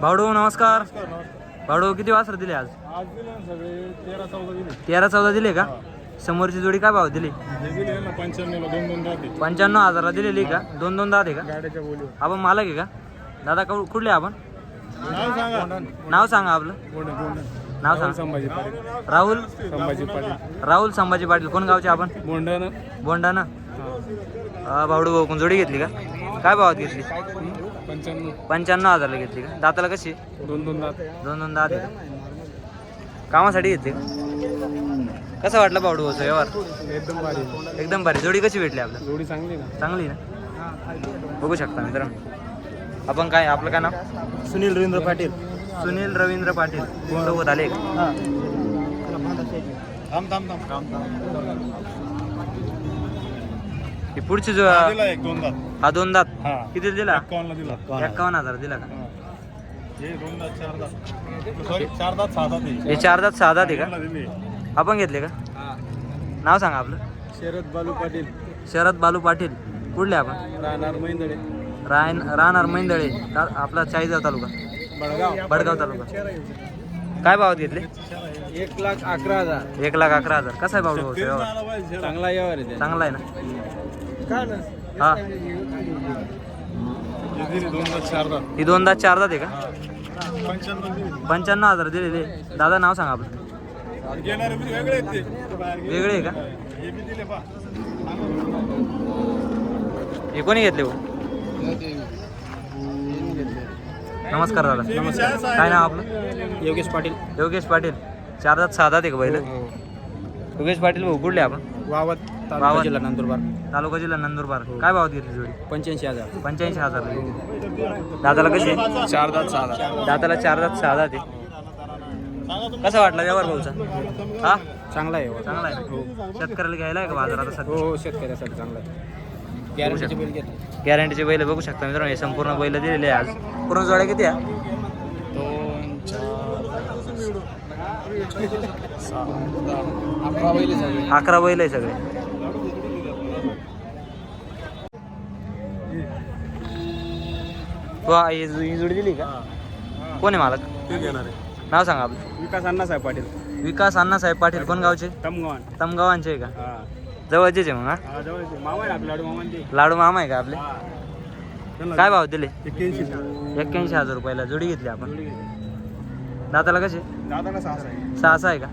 भावडू नमस्कार. भावडू किती वासर दिले आज? आज दिले ना सगळे तेरा चौदा दिले. तेरा चौदा दिले का? समोरची जोडी काय भाव दिली? हे दिले ना पंच्याण्णवला दोन दोन राहते पंच्याण्णव हजारला दिलेली का? दोन दोन दहा का? गाड्याच्या बोलीवर. आपण मालक आहे का? दादा कु- कुठले आपण? नाव सांगा. नाव सांगा आपलं. कोण आहे, कोण आहे? नाव सांगा. संभाजी पाटील. राहुल? संभाजी पाटील. राहुल संभाजी पाटील. कोण गावचे आपण? बोंडानं. बोंडाना. भावडू भाऊ कोण जोडी घेतली का? काय भावात घेतली? पंच्याण्णव. पंच्याण्णव हजारला घेतली का? दाताला कशी? दोन दोन दात. दोन दोन दहा का कामासाठी घेतली का कसं वाटलं भावडू भाऊचं व्यवहार? एकदम भारी. एकदम भारी. जोडी कशी भेटली आपल्याला? जोडी चांगली ना? चांगली ना? बघू शकता मित्रांनो. आपण काय आपलं काय नाव? सुनील रवींद्र पाटील. सुनील रवींद्र पाटील. सोबत आले का? थांब थांब. थांब थांब. ही पुढची जो दिला एक दोन दात. हा दोन दात. हा. किती दिला? एकावन्नला दिला. एक्कावन्न हजार दिला का? हे. दोन दात चार दात. सॉरी चार दात सहा दात आहे. हे चार दात सहा दात आहे का? दिले. आपण घेतले का? नाव सांगा आपलं. शरद बालू पाटील. शरद बालू पाटील. कुठले आपण? राहणार महिंदळे रायन राहणार मैंदळे ता- आपला चाळीसगाव तालुका. बडगाव. बडगाव तालुका. काय भावात घेतले? एक लाख अकरा हजार. एक लाख अकरा हजार. कसा आहे भाऊ भाऊ? व्यवहार? चांगला यावर आहे चांगला आहे ना? हा. दोन दात चार दात ही दोन दात चार दात आहे का? पंच्याण्णव दिले. हजार दिलेले दादा नाव सांगा आपलं. बी वेगळे ते. आहे का? हे. दिले हे कोणी घेतले हो नमस्कार दादा. नमस्कार. काय नाव आपलं? योगेश पाटील. योगेश पाटील. चार दात सहा दात आहे का बैल? योगेश पाटील भाऊ कुठले आपण? वावत. वावत. जिल्हा नंदुरबार. तालुका जिल्हा नंदुरबार. काय भावात घेतली जोडी? पंच्याऐंशी हजार. पंच्याऐंशी हजार दादाला कशी आहे? चार दात सहा दात. दादाला चार दात सहा दात आहे. कसा वाटला व्यवहार भाऊचा? हा? चांगला आहे चांगला आहे. शेतकऱ्याला घ्यायला आहे का बाजारात सध्या? हो हो शेतकऱ्यासाठी चांगला आहे. गॅरंटीचे बिल घेतले गॅरंटीचे बैल बघू शकता मित्रांनो. हे संपूर्ण बैल दिलेले आहे आज. पूर्ण जोड्या किती आहे? दोन चार अकरा बैल सगळे अकरा बैल आहे सगळे. वा ही जो- ही जोडी दिली का? कोण आहे मालक? ते घेणार. आहे नाव सांगा आपलं. विकास अण्णासाहेब पाटील. विकास अण्णासाहेब पाटील कोण गावचे? तमगवान. तमगावांचे आहे का? हा. जवळचेच आहे मग हा? हा जवळचे मामा आहे लाडू मामा ते लाडू मामा आहे का आपले? काय भाव दिले? एक्क्याऐंशी एक्क्याऐंशी हजार रुपयाला जोडी घेतली आपण. दाताला कसे? दादाला सहा आहे. सहा सहा आहे का?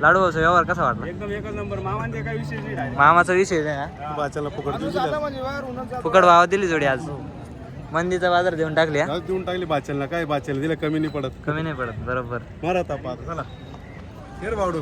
लाडू भाऊचा व्यवहार कसा वाटला? एकदम एकच नंबर. मामांचे विषय नाही राहिले. मामाचा विषय नाही हा? बाच्याला फुकट दिलं. फुकट भावात दिली जोडी आज. मंदीचा बाजार देऊन टाकली हा? देऊन टाकली बाच्याला काय बाच्याला दिलं कमी नाही पडत. कमी नाही पडत बरोबर. मारा आता चला. हेर बावडू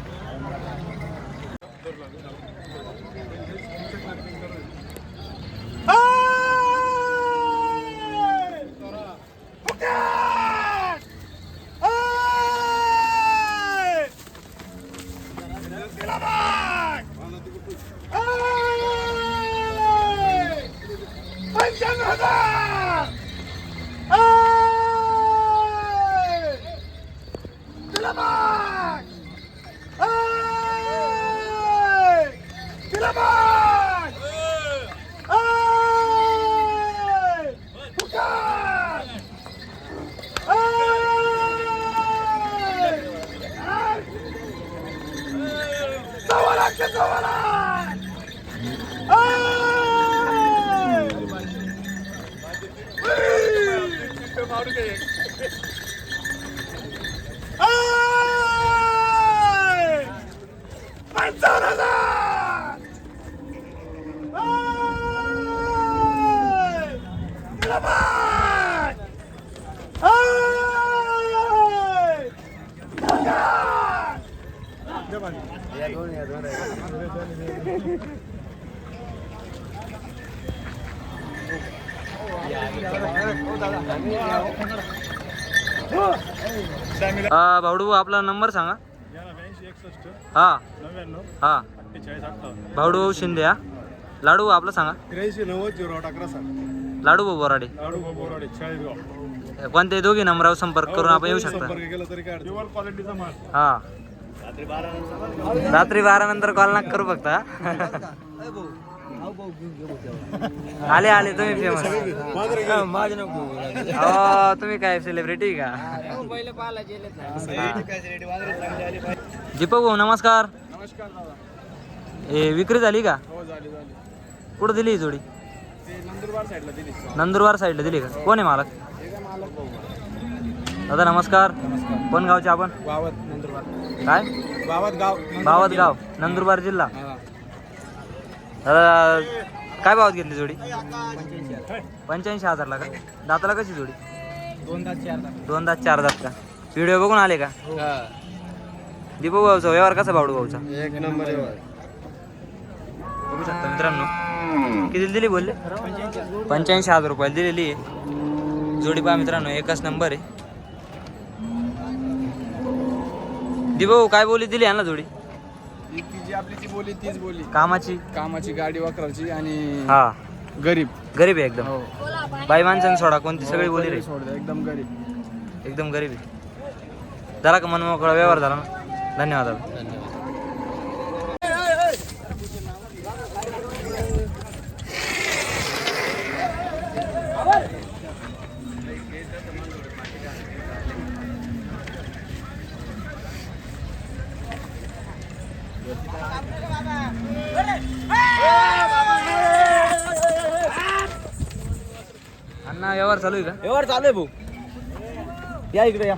हा भावडू आपला नंबर सांगा. हा. हा. भाऊडू भाऊ शिंदे हा. लाडू आपला सांगा. त्र्याऐंशी नव्वद झिरो आठ अकरा सांग लाडू भाऊ बोराडे. लाडू भाऊ बोराडे चाळीसगाव कोणत्याही दोघी नंबरावर संपर्क करून आपण येऊ शकता. हा. रात्री बारा नंतर कॉल ना करू फक्त आले आले तुम्ही फेमस हो तुम्ही काय सेलिब्रिटी का? दीपक भाऊ नमस्कार. नमस्कार दादा. ए विक्री झाली का? हो झाली झाली. कुठं दिली ही जोडी? नंदुरबार साईडला दिली. नंदुरबार साईडला दिली का? कोण आहे मालक? हे दादा नमस्कार. कोण गावचे आपण? काय? गावात गाव. बावत गाव नंदुरबार जिल्हा. दादा काय भावात घेतली जोडी? पंच्याऐंशी हजारला का? दाताला कशी जोडी? दोन दात चार दात का? व्हिडिओ बघून आले का? दीपक भाऊचा व्यवहार कसा बावडू भाऊचा? एक नंबर बघू शकता मित्रांनो. किती दिली बोलले? पंच्याऐंशी हजार रुपयाला दिलेली आहे. जोडी पहा मित्रांनो एकच नंबर आहे. दीपक भाऊ काय बोली दिली ना जोडी? ती जी आपली ती बोली तीच बोली. कामाची? कामाची गाडी वाकराची आणि हा. गरीब. गरीब आहे एकदम. हो. बाई माणसाने सोडा कोणती सगळी बोली रे. एकदम गरीब. एकदम गरीब आहे. झाला का मनमोकळा व्यवहार झाला ना? धन्यवाद दादा. अण्णा व्यवहार चालू आहे का? व्यवहार चालू आहे भाऊ. या इकडे या.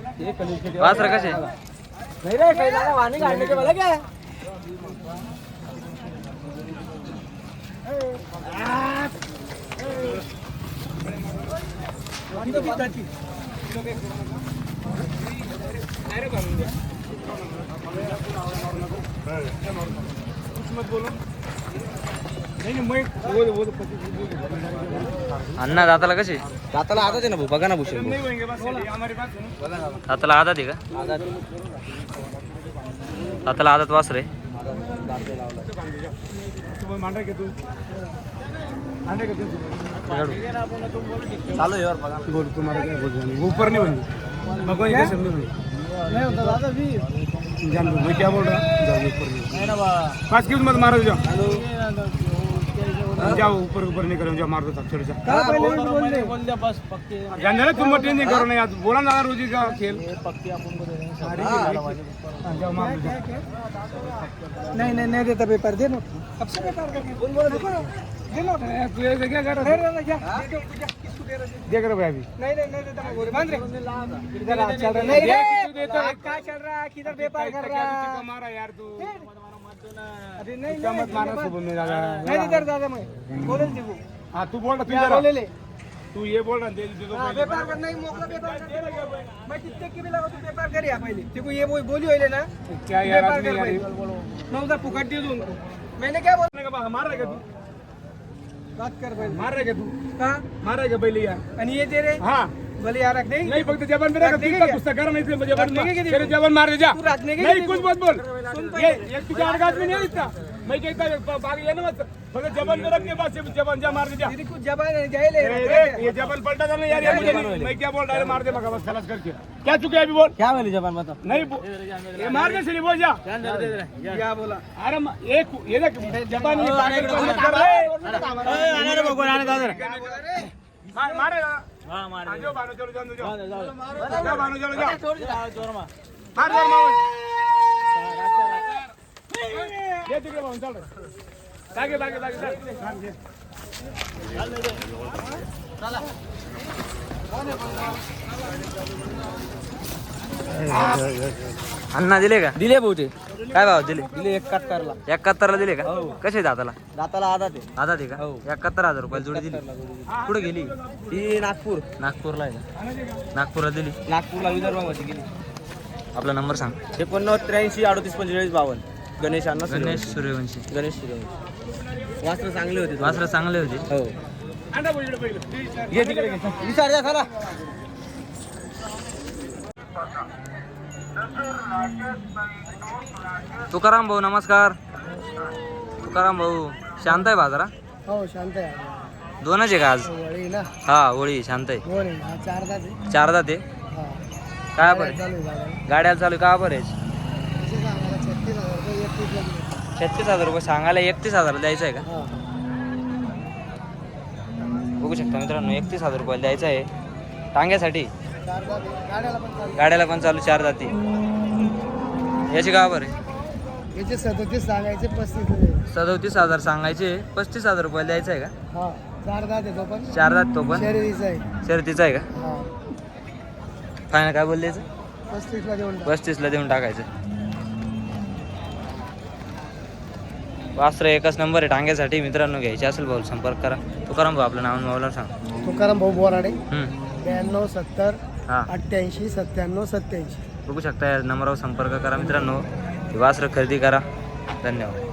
वासर कसे? नाही रे काही दादा वाणी काढण्याचे मला काय अण्णा दाताला कसे दाताला आता ना भाऊ बघा ना भूषण दाताला आदात आहे का? दाताला आदात वासर. आहे चालू आहे बघा. बोल तुम्हाला काय बोल ऊपर नहीं बंदी भगवान के सामने नहीं होता दादा भी जान लो मैं क्या बोल रहा हूँ जाओ ऊपर नहीं पाँच किलो मत मारो जाओ जाओ ऊपर ऊपर नहीं करो जाओ मार दो छोड़ जाओ जान दे ना तुम मत नहीं करो ना यार बोला ना रोजी का खेल जाओ मार दो नहीं नहीं नहीं देता पेपर दे नो अब से पेपर करके बोल. बोल दे नो तू ऐसे क्या कर. रहा नहीं नहीं क्या दे दो क्या किसको दे रहा है? देख रहे भाई अभी. नहीं नहीं नहीं देता मैं बोल बांध रे. इधर आ चल रहा नहीं. रे है। क्या चल रहा है? किधर पेपर कर रहा है? मारा यार तू। अरे नहीं नहीं दादा नहीं दादा बोले हाँ तू बोल रहा तू जरा बोले तू ये बोल रहा दे दे दो हाँ पहले। पेपर कर नहीं की तू या पहले. देखो ये वो बोली होले ना क्या यार आदमी उधर पुकट दे दूं उनको मैंने क्या बोला का बात, मार रहेगा तू? बात कर भाई मार रहेगा तू? कहाँ मार रहेगा पहले यार? आणि ये दे रे. हाँ. भले यार रख देंगे नहीं फक्त जबन मेरा रखने के? गुस्सा कर नहीं रखने के क्या? तेरे जबन मार दे जा तू रखने के नहीं? कुछ मत बोल सुन ये। ये तुझे आगाज में नहीं है इतना मैं कहता बाग ये ना मत फक्त जबन में रखने बस ये जबन जा मार दे जा तेरी कुछ जबान है जाए ले ये जबन पलटा था ना यार ये मुझे नहीं- मैं क्या बोल रहा है मार दे मगा बस खलास करके क्या चुके अभी बोल क्या वाली जबान बता नहीं ये मार दे सिर्फ बोल जा क्या बोला अरे म- एक ये देख जबान ये बंद कर रहा है मार मारेगा हाँ मार जाओ बानो चलो जाओ जाओ जाओ बानो चलो जाओ मार मार मार ये तिकडे भाऊन चल बागे बागे बागे चल अण्णा दिले का? दिले बहुते काय भाव दिले? दिले एकाहत्तरला. एकाहत्तरला दिले का? कसे दाताला? दाताला आधा ते. आधा ते का? एकाहत्तर हजार रुपयाला जोडी दिली. कुठे गेली? ही नागपूर. नागपूरला आहे का? नागपूरला दिली. नागपूरला विदर्भामध्ये गेली. आपला नंबर सांग. एकोणनव्वद त्र्याऐंशी अडतीस पंचेचाळीस बावन्न. गणेश अण्णा गणेश सूर्यवंशी. गणेश सूर्यवंशी. वास्त्र चांगले होते. वासरं चांगले होते. हो. तिकडे घे. विचार द्या चला तुकाराम भाऊ नमस्कार. तुकाराम भाऊ शांत आहे बाजारा? हो शांत आहे. दोनच आहे का आज? ना. हा होळी शांत आहे. हा चार दाते हा. काय बरं? गाड्या. गाड्याला चालू का बरं आहे छत्तीस हजार रुपये रुपये सांगायला एकतीस हजार द्यायचं आहे का? हा. बघू शकता मित्रांनो एकतीस हजार रुपयाला द्यायचं आहे. टांग्यासाठी. गाड्याला पण चालू चार जाती. याची गाव बरं आहे? याचे सदतीस सांगायचे पस्तीस सदोतीस हजार सांगायचे पस्तीस हजार रुपयाला द्यायचं आहे का? हा चार जात आहे तो पण. चार जात तो पण? शर्यतीचा आहे. का? हा. फायनल काय बोलले पस्तीसला देऊन. पस्तीसला देऊन टाकायचं. वास्त्र एकच नंबर आहे टांग्यासाठी. मित्रांनो घ्यायचे असेल भाऊ संपर्क करा. तुकाराम भाऊ आपलं नाव मोबाईलवर सांग. तुकाराम भाऊ बोराडे. ब्याण्णव सत्तर हा. अठ्ठ्याऐंशी सत्त्याण्णव सत्त्याऐंशी. बघू शकता या नंबरवर संपर्क करा मित्रांनो. वास्त्र खरेदी करा. धन्यवाद.